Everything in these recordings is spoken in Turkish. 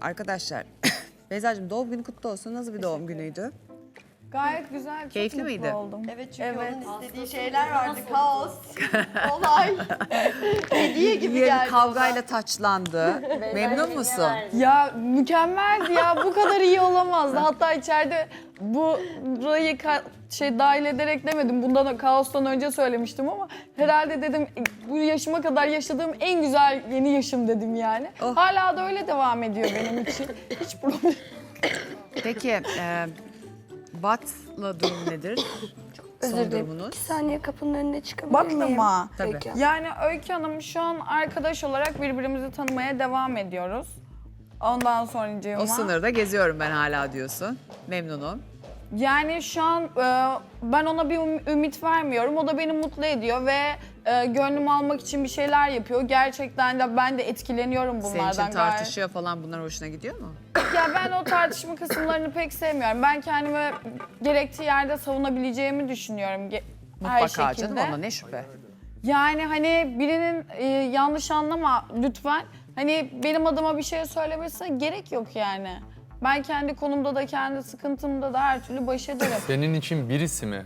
arkadaşlar Beyza'cığım doğum günü kutlu olsun. Nasıl bir doğum günüydü? Gayet güzel, çok Keyifli mutlu miydi? oldum. Evet çünkü Evet. onun istediği şeyler vardı. Kaos, olay, hediye gibi geldi. kavgayla taçlandı. Memnun musun? Ya mükemmeldi ya, bu kadar iyi olamazdı. Hatta içeride burayı ka- şey dahil ederek demedim. Bundan kaostan önce söylemiştim ama herhalde dedim bu yaşıma kadar yaşadığım en güzel yeni yaşım dedim yani. Oh. Hala da öyle devam ediyor benim için. Hiç problem. Peki e, Bat'la durum nedir? Son Özür dilerim. durumunuz? Bir saniye kapının önüne çıkabilir Bakma miyim? Tabii. Peki. Yani Öykü Hanım şu an arkadaş olarak birbirimizi tanımaya devam ediyoruz. Ondan sonra O sınırda geziyorum ben hala diyorsun. Memnunum. Yani şu an e, ben ona bir üm- ümit vermiyorum. O da beni mutlu ediyor ve e, gönlümü almak için bir şeyler yapıyor. Gerçekten de ben de etkileniyorum Senin bunlardan için gayet. tartışıyor falan bunlar hoşuna gidiyor mu? Ya ben o tartışma kısımlarını pek sevmiyorum. Ben kendimi gerektiği yerde savunabileceğimi düşünüyorum. ge- her Mutlaka şekilde. canım ona ne şüphe. Yani hani birinin e, yanlış anlama lütfen. Hani benim adıma bir şey söylemesine gerek yok yani. Ben kendi konumda da kendi sıkıntımda da her türlü baş ederim. Senin için birisi mi?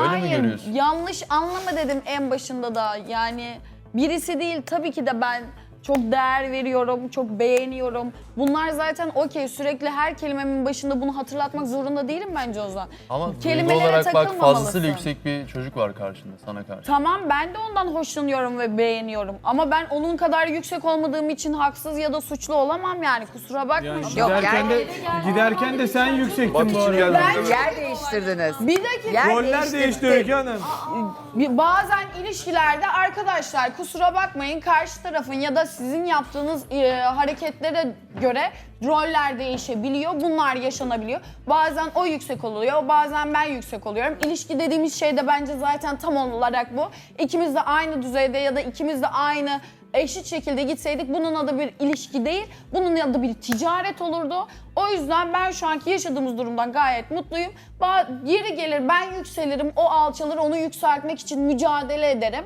Öyle mi Hayır, görüyorsun? yanlış anlama dedim en başında da. Yani birisi değil tabii ki de ben çok değer veriyorum, çok beğeniyorum. Bunlar zaten okey sürekli her kelimemin başında bunu hatırlatmak zorunda değilim bence o zaman. Ama duygu Kelimelere olarak bak fazlasıyla yüksek bir çocuk var karşında sana karşı. Tamam ben de ondan hoşlanıyorum ve beğeniyorum. Ama ben onun kadar yüksek olmadığım için haksız ya da suçlu olamam yani kusura bakma. Yok Giderken yani de giderken de sen yüksektin bu arada. geldi. yer değiştirdiniz. Bir dakika. Yer Roller değişti Öykü Hanım. Bir- Bazen ilişkilerde arkadaşlar kusura bakmayın karşı tarafın ya da sizin yaptığınız e, hareketlere göre roller değişebiliyor. Bunlar yaşanabiliyor. Bazen o yüksek oluyor, bazen ben yüksek oluyorum. İlişki dediğimiz şey de bence zaten tam olarak bu. İkimiz de aynı düzeyde ya da ikimiz de aynı eşit şekilde gitseydik bunun adı bir ilişki değil, bunun adı bir ticaret olurdu. O yüzden ben şu anki yaşadığımız durumdan gayet mutluyum. Yeri gelir ben yükselirim, o alçalır, onu yükseltmek için mücadele ederim.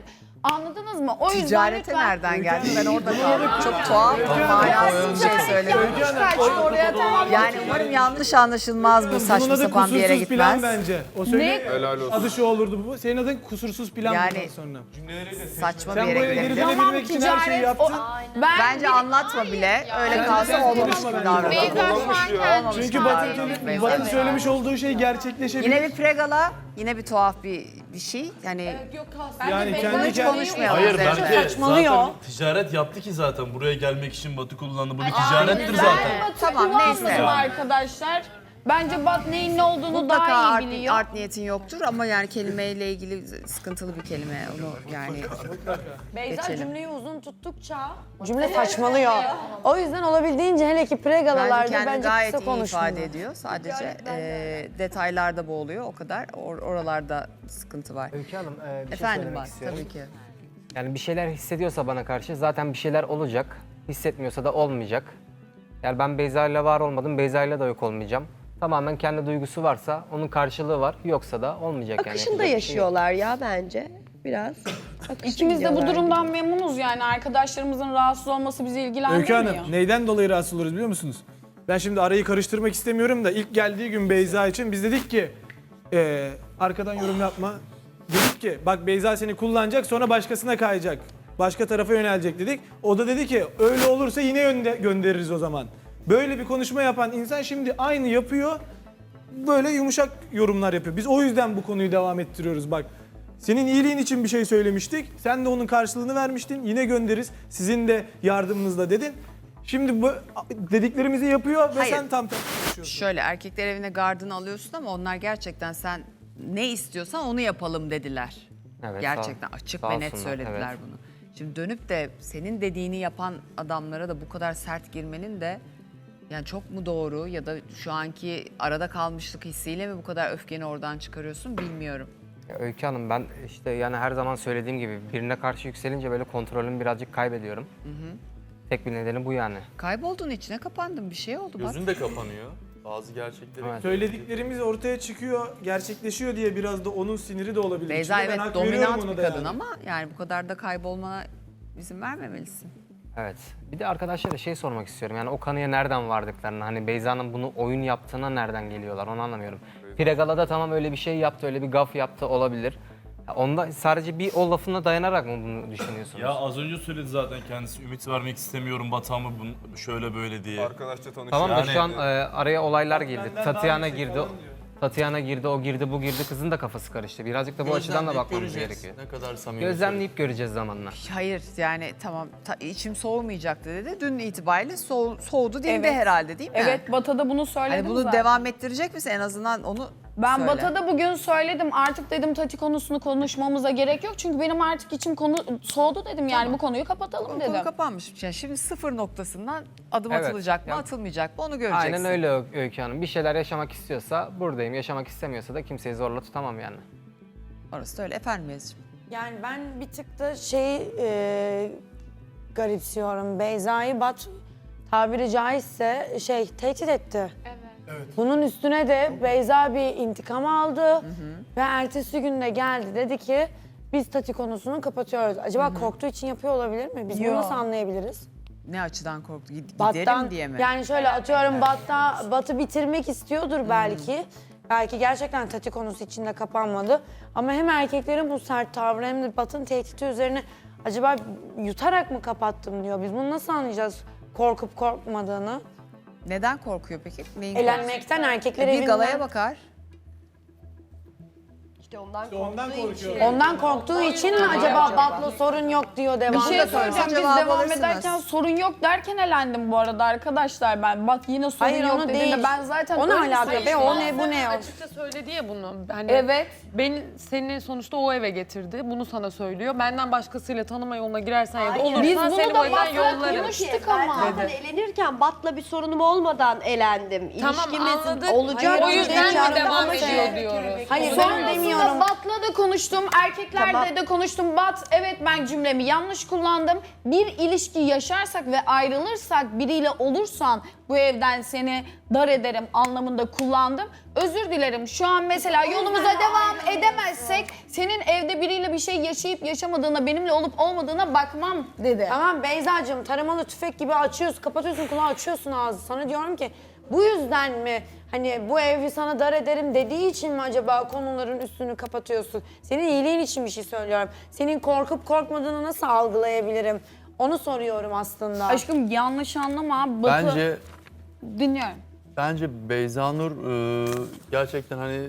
Anladınız mı? O yüzden Ticarete lütfen... nereden geldi? Ben orada kaldım. Çok tuhaf, manasız bir şey söyledim. Yanlış kaçtı oraya tamam. Yani umarım yanlış anlaşılmaz bu saçma sapan bir yere kusursuz plan gitmez. bence. O söyle. Helal olsun. Adı şu olurdu bu. Senin adın kusursuz plan Yani- bundan sonra. Saçma bir Sen yere buraya geri gidebilir. Dönebilmek için her şeyi ticaret... yaptın. Ben Bence anlatma bile. Öyle sen olmamış gibi davranalım. Olmamış Çünkü gibi Batın, davranalım. Batın Beyza. söylemiş olduğu şey gerçekleşebilir. Yine bir pregala, yine bir tuhaf bir bir şey. Yani yani kendi hiç kendi konuşmayalım Hayır üzerine. bence zaten ticaret yaptı ki zaten buraya gelmek için Batı kullandı. Bu bir ticarettir zaten. Batı Tamam, kullanmadım neyse. arkadaşlar. Bence Bat neyin ne olduğunu Mutlaka daha art, iyi biliyor. art niyetin yoktur ama yani kelimeyle ilgili sıkıntılı bir kelime. Onu yani Beyza Geçelim. cümleyi uzun tuttukça Cümle saçmalıyor. O yüzden olabildiğince hele ki bence pregalalarda kendini bence gayet kısa iyi konuşmalı. ifade ediyor. Sadece e, detaylarda boğuluyor o kadar. Or- oralarda sıkıntı var. Öykü Hanım e, bir şey Efendim söylemek var istiyorum. tabii ki. Yani bir şeyler hissediyorsa bana karşı zaten bir şeyler olacak. Hissetmiyorsa da olmayacak. Yani ben Beyza ile var olmadım, Beyza ile de yok olmayacağım. Tamamen kendi duygusu varsa onun karşılığı var, yoksa da olmayacak yani. Akışında Yapacak bir şey yok. yaşıyorlar ya bence biraz. Akışta İkimiz de bu gidiyorlar durumdan memnunuz yani. Arkadaşlarımızın rahatsız olması bizi Öykü ilgilendirmiyor. Hanım neyden dolayı rahatsız oluruz biliyor musunuz? Ben şimdi arayı karıştırmak istemiyorum da ilk geldiği gün Beyza için biz dedik ki eee, arkadan yorum yapma. Dedik ki bak Beyza seni kullanacak sonra başkasına kayacak. Başka tarafa yönelecek dedik. O da dedi ki öyle olursa yine önde göndeririz o zaman. Böyle bir konuşma yapan insan şimdi aynı yapıyor. Böyle yumuşak yorumlar yapıyor. Biz o yüzden bu konuyu devam ettiriyoruz bak. Senin iyiliğin için bir şey söylemiştik. Sen de onun karşılığını vermiştin. Yine göndeririz. Sizin de yardımınızla dedin. Şimdi bu dediklerimizi yapıyor ve Hayır. sen tam tersi konuşuyorsun. Şöyle erkekler evine gardını alıyorsun ama onlar gerçekten sen ne istiyorsan onu yapalım dediler. Evet, gerçekten sağ- açık sağ ve net olsunlar, söylediler evet. bunu. Şimdi dönüp de senin dediğini yapan adamlara da bu kadar sert girmenin de yani çok mu doğru ya da şu anki arada kalmışlık hissiyle mi bu kadar öfkeni oradan çıkarıyorsun bilmiyorum. Ya Öykü Hanım ben işte yani her zaman söylediğim gibi birine karşı yükselince böyle kontrolümü birazcık kaybediyorum. Tek bir nedeni bu yani. Kaybolduğun içine kapandın bir şey oldu bak. Gözün de kapanıyor. Bazı gerçekleri. Evet. Söylediklerimiz ortaya çıkıyor, gerçekleşiyor diye biraz da onun siniri de olabilir. Beyza İçinde ben evet hak veriyorum dominant ona bir da kadın yani. ama yani bu kadar da kaybolmana izin vermemelisin. Evet. Bir de arkadaşlara şey sormak istiyorum. Yani o kanıya nereden vardıklarını, hani Beyza'nın bunu oyun yaptığına nereden geliyorlar onu anlamıyorum. Pregala'da tamam öyle bir şey yaptı, öyle bir gaf yaptı olabilir. Ya Onda sadece bir o lafına dayanarak mı bunu düşünüyorsunuz? Ya az önce söyledi zaten kendisi ümit vermek istemiyorum Batam'ı bun- şöyle böyle diye. Arkadaşça tanışıyor. Tamam da Yani- şu an e, araya olaylar girdi. Tatiana girdi. Tatiana girdi, o girdi, bu girdi. Kızın da kafası karıştı. Birazcık da bu açıdan da Gözlemleyip bakmamız göreceğiz. gerekiyor. Ne kadar samimi. Gözlemleyip göreceğiz zamanla. Hayır yani tamam ta- içim soğumayacaktı dedi. Dün itibariyle soğu- soğudu dinde Evet. herhalde değil mi? Evet Batı'da bunu söyledim Hani bunu zaten. devam ettirecek misin en azından onu Ben söyle. Batı'da bugün söyledim artık dedim Tati konusunu konuşmamıza gerek yok. Çünkü benim artık içim konu soğudu dedim yani bu konuyu kapatalım Konu dedim. kapanmış. Yani şimdi sıfır noktasından adım Evet. atılacak mı, Ya- atılmayacak mı onu göreceksin. Aynen öyle Ö- Öykü Hanım. Bir şeyler yaşamak istiyorsa buradayım. Yaşamak istemiyorsa da kimseyi zorla tutamam yani. Orası da öyle. Efendim Yazıcığım. Yani ben bir tık da şeyi e, garipsiyorum. Beyza'yı Bat tabiri caizse şey tehdit etti. Evet. Bunun üstüne de Beyza bir intikam aldı ve ertesi gün de geldi dedi ki biz Tati konusunu kapatıyoruz. Acaba korktuğu için yapıyor olabilir mi? Biz bunu nasıl anlayabiliriz? Ne açıdan korktu? Gid- Giderim diye mi? Yani şöyle atıyorum Bat'ta, Bat'ı bitirmek istiyordur belki. Belki gerçekten Tati konusu içinde kapanmadı. Ama hem erkeklerin bu sert tavrı hem de Bat'ın tehdidi üzerine acaba yutarak mı kapattım diyor. Biz bunu nasıl anlayacağız korkup korkmadığını? Neden korkuyor peki? Neyin korkusu? Elenmekten erkekler E, bir galaya bakar. İşte ondan Ondan korktuğu için. Ondan korktuğu için mi acaba Bat'la sorun yok diyor Bir devam şey söyleyeceğim biz cevabı devam alırsınız. ederken sorun yok derken elendim bu arada arkadaşlar ben. Bak yine sorun Hayır yok dediğinde ben zaten Ona diyor be o ne bu ne o. Açıkça söyledi ya bunu. Hani Evet. Beni seni sonuçta o eve getirdi. Bunu sana söylüyor. Benden başkasıyla tanıma yoluna girersen ya da olursan Biz bunu seni da bu evden yollarım. konuştuk. Ki ben ama. zaten elenirken Bat'la bir sorunum olmadan elendim. Tamam İlişkimiz anladık. olacak. o yüzden mi devam ama ediyor diyoruz? Hayır ben Sonrasında demiyorum. Bat'la da konuştum, erkeklerle Tamam. de konuştum. Bat, evet ben cümlemi yanlış kullandım. Bir ilişki yaşarsak ve ayrılırsak, biriyle olursan bu evden seni dar ederim anlamında kullandım. Özür dilerim. Şu an mesela yolumuza devam edemezsek senin evde biriyle bir şey yaşayıp yaşamadığına, benimle olup olmadığına bakmam dedi. Tamam Beyza'cığım taramalı tüfek gibi açıyorsun, kapatıyorsun kulağı açıyorsun ağzı. Sana diyorum ki bu yüzden mi hani bu evi sana dar ederim dediği için mi acaba konuların üstünü kapatıyorsun? Senin iyiliğin için bir şey söylüyorum. Senin korkup korkmadığını nasıl algılayabilirim? Onu soruyorum aslında. Aşkım yanlış anlama. Batı... Bence Dinliyorum. bence Beyza Nur e, gerçekten hani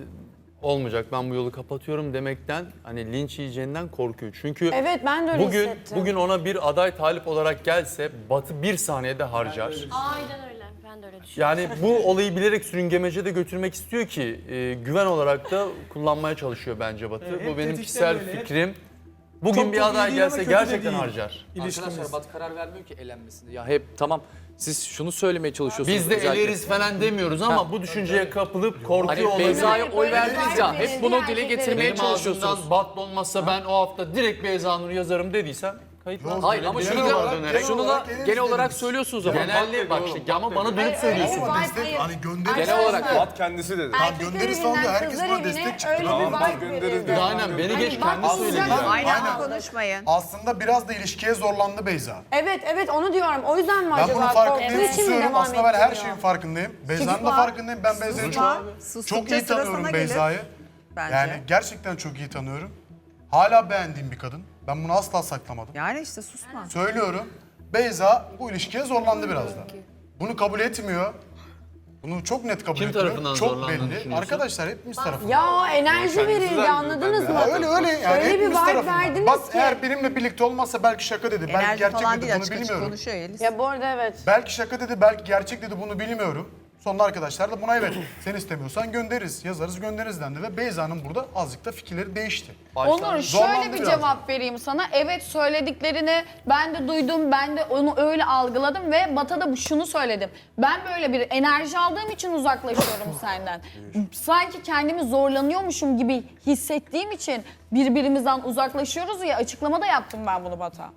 olmayacak ben bu yolu kapatıyorum demekten hani linç yiyeceğinden korkuyor. Çünkü Evet ben de öyle bugün hissettim. bugün ona bir aday talip olarak gelse Batı bir saniyede harcar. Aynen öyle. Ben de öyle düşünüyorum. Yani bu olayı bilerek sürüngemece de götürmek istiyor ki e, güven olarak da kullanmaya çalışıyor bence Batı. Evet, bu benim tetikte kişisel böyle, fikrim. Bugün Çok bir iyi aday değil ama gelse kötü de gerçekten değil. harcar. İlişkimiz. Arkadaşlar Bat karar vermiyor ki elenmesine. Ya hep tamam siz şunu söylemeye çalışıyorsunuz. Biz de özellikle. eleriz falan demiyoruz ama bu düşünceye kapılıp korkuyor Hani olabilir. Beyza'ya oy verdiniz ya hep bunu dile getirmeye Benim çalışıyorsunuz. ağzımdan batlı olmazsa ben o hafta direkt Beyza Nur yazarım dediysem kayıtlar. Hayır ama şunu Genel da, olarak dönerek- şunu da genel olarak söylüyorsunuz ama. Genelde bak işte ama bana dönüp söylüyorsun. Hani göndeririz. Genel olarak Bat kendisi dedi. Tamam göndeririz falan diyor. Herkes buna destek çıktı. Tamam Bat göndeririz dedi. Aynen beni geç kendi söyledi. Aynen, Aynen. konuşmayın. Aslında biraz da ilişkiye zorlandı Beyza. Evet evet onu diyorum. O yüzden mi Ben acaba bunun korktuğu farkındayım, için mi susuyorum. devam Aslında ben her ettiriyor? şeyin farkındayım. Beyza'nın da var. farkındayım. Ben Beyza'yı çok, Sustukça çok iyi sıra sana tanıyorum gelir. Beyza'yı. Bence. Yani gerçekten çok iyi tanıyorum. Hala beğendiğim bir kadın. Ben bunu asla saklamadım. Yani işte susma. Söylüyorum. Beyza bu ilişkiye zorlandı biraz da. Bunu kabul etmiyor. Bunu çok net kabul Kim etmiyor. tarafından çok zorlandığını belli. düşünüyorsun? Arkadaşlar hepimiz tarafından. Ya enerji verildi anladınız mı? Ya öyle öyle yani Öyle bir hepimiz vibe tarafından. verdiniz Bak ki. eğer benimle birlikte olmazsa belki şaka dedi. belki Enerji gerçek falan dedi değil bunu açık açık bilmiyorum. konuşuyor Yeliz. Ya bu arada evet. Belki şaka dedi, belki gerçek dedi bunu bilmiyorum. Sonunda arkadaşlar da buna evet sen istemiyorsan göndeririz, yazarız göndeririz dendi ve Beyza'nın burada azıcık da fikirleri değişti. Onur şöyle zorlandı bir biraz. cevap vereyim sana. Evet söylediklerini ben de duydum, ben de onu öyle algıladım ve Bat'a da bu- şunu söyledim. Ben böyle bir enerji aldığım için uzaklaşıyorum senden. Sanki kendimi zorlanıyormuşum gibi hissettiğim için birbirimizden uzaklaşıyoruz ya açıklama da yaptım ben bunu Bat'a.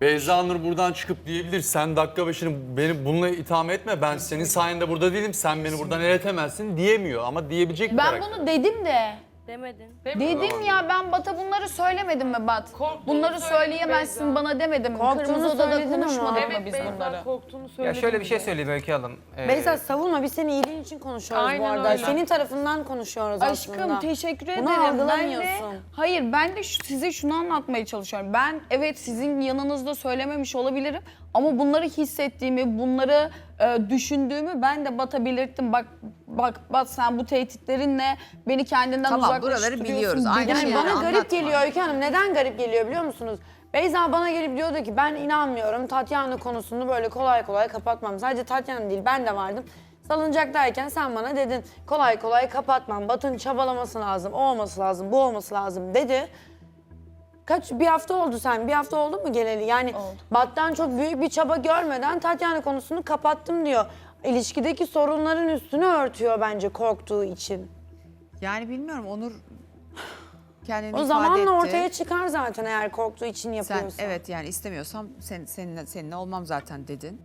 Beyza Nur buradan çıkıp diyebilir sen dakika başını beni bununla itham etme ben senin sayende burada değilim sen beni buradan eletemezsin diyemiyor ama diyebilecek bir Ben karakter. bunu dedim de Demedin. Dedim ya ben Bat'a bunları söylemedim mi Bat? Korktuğunu Bunları söyledin söyleyemezsin Beyza. bana demedim mi? Korktuğunu Kırmızı odada söyledin ama. konuşmadık mı Evet biz Beyza bunları? korktuğunu Ya şöyle bir şey söyleyeyim Öykü Hanım. Ee, Beyza savunma biz senin iyiliğin için konuşuyoruz bu Aynen arada. öyle. Senin tarafından konuşuyoruz Aşkım aslında. teşekkür ederim. Bunu Ben de, algılamıyorsun. hayır ben de şu- size şunu anlatmaya çalışıyorum. Ben evet sizin yanınızda söylememiş olabilirim ama bunları hissettiğimi, bunları e, düşündüğümü ben de Bat'a belirttim. Bak bak Bat sen bu tehditlerinle beni kendinden Tamam, uzaklaştırıyorsun. buraları biliyoruz. Aynı dedim. Yani bana anlatma. garip geliyor Öykü Hanım. Neden garip geliyor biliyor musunuz? Beyza bana gelip diyordu ki ben inanmıyorum Tatyana konusunu böyle kolay kolay kapatmam. Sadece Tatyana değil ben de vardım. Salıncaktayken sen bana dedin kolay kolay kapatmam. Batın çabalaması lazım, o olması lazım, bu olması lazım dedi. Kaç bir hafta oldu sen? Bir hafta oldu mu geleli? Yani Bat'tan çok büyük bir çaba görmeden Tatyana konusunu kapattım diyor. İlişkideki sorunların üstünü örtüyor bence korktuğu için. Yani bilmiyorum Onur kendini O ifade zamanla etti. ortaya çıkar zaten eğer korktuğu için Sen yapıyorsa. evet yani istemiyorsam sen, seninle, seninle olmam zaten dedin.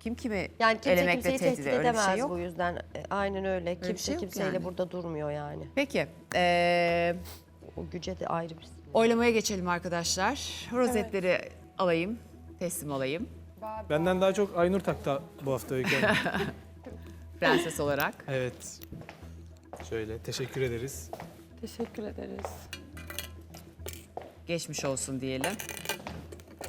Kim kimi Yani kimse elemekle kimseyi tehdit ediyor öyle bir edemez şey yok. bu yüzden. E, Aynen öyle. Kimse şey yok kimseyle yani. burada durmuyor yani. Peki ee, O güce de ayrı bir. Oylamaya geçelim arkadaşlar. Rozetleri alayım, teslim olayım Benden daha çok Aynur taktı bu hafta Öykü Hanım. prenses olarak. evet. Şöyle teşekkür ederiz. Teşekkür ederiz. Geçmiş olsun diyelim.